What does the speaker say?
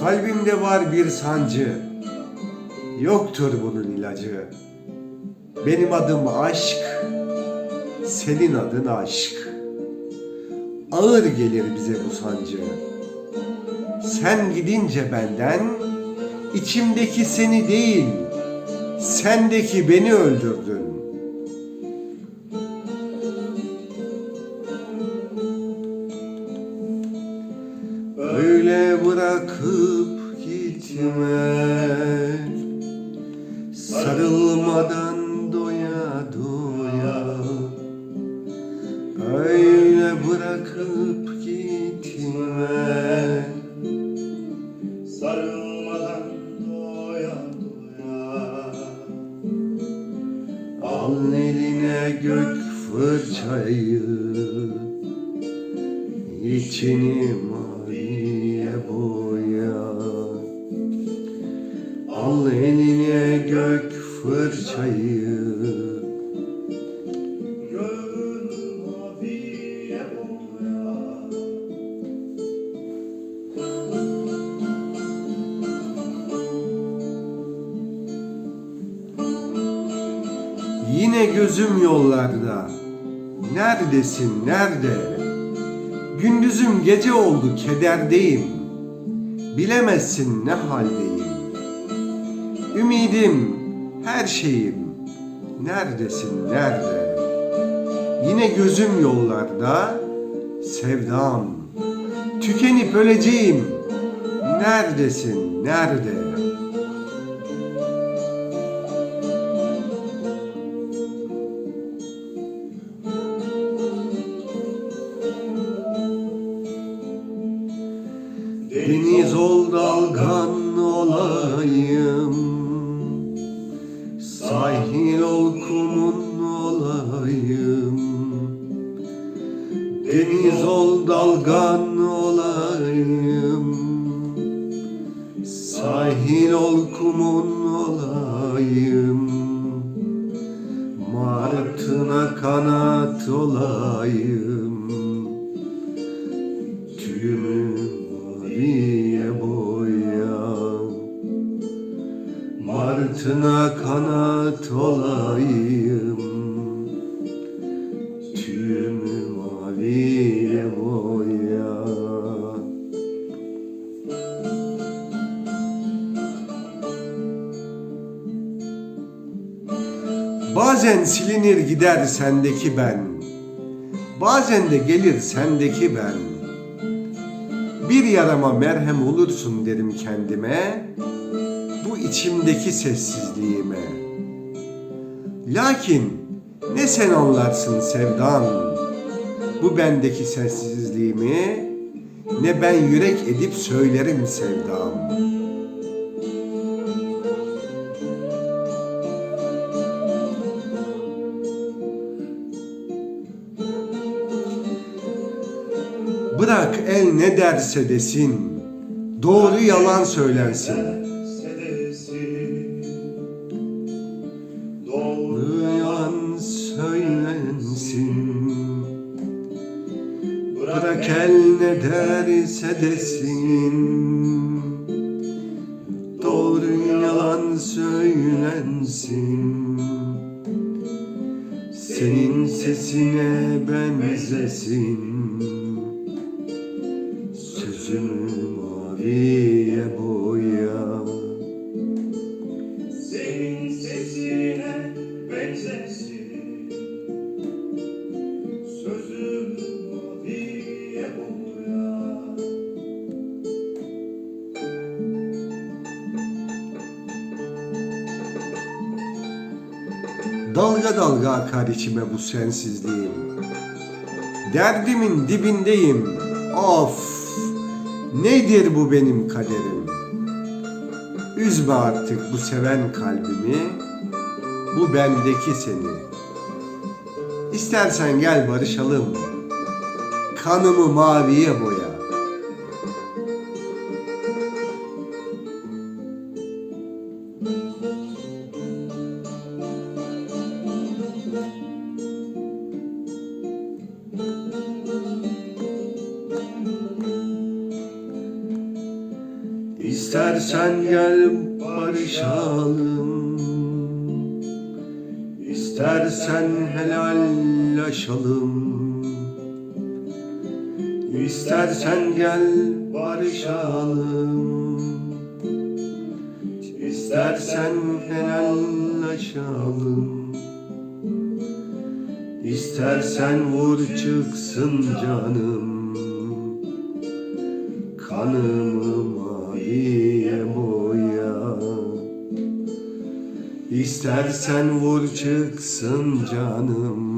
Kalbimde var bir sancı, yoktur bunun ilacı. Benim adım aşk, senin adın aşk. Ağır gelir bize bu sancı. Sen gidince benden, içimdeki seni değil, sendeki beni öldürdün. Öyle bırakıp gitme. Sarılmadan doya doya. Öyle bırakıp gitme. Sarılmadan doya doya. Al eline gök fırçayı. İçini maviye fırçayı Yine gözüm yollarda. Neredesin nerede? Gündüzüm gece oldu kederdeyim. Bilemezsin ne haldeyim. Ümidim her şeyim Neredesin nerede? Yine gözüm yollarda Sevdam. Tükenip öleceğim Neredesin nerede? Deniz ol dalgan olayım. Sahil ol kumun olayım. Martına kanat olayım. Tüyümü maviye boya Martına kanat olayım Bazen silinir gider sendeki ben. Bazen de gelir sendeki ben. Bir yarama merhem olursun derim kendime Bu içimdeki sessizliğime. Lakin ne sen anlarsın sevdan Bu bendeki sessizliğimi Ne ben yürek edip söylerim sevdam Bırak el ne derse desin Doğru yalan söylensin. Bırak el ne derse desin. Doğru yalan söylensin. Senin sesine benzesin Sözümü maviye boya. Senin sesine benzesin. Sözüm maviye boya. Dalga dalga akar içime bu sensizliğim. Derdimin dibindeyim. Of Nedir bu benim kaderim? Üzme artık bu seven kalbimi Bu bendeki seni. İstersen gel barışalım Kanımı maviye boya İstersen gel barışalım. İstersen helallaşalım. İstersen gel barışalım. İstersen helallaşalım. İstersen vur çıksın canım. Kanımı boya İstersen vur çıksın canım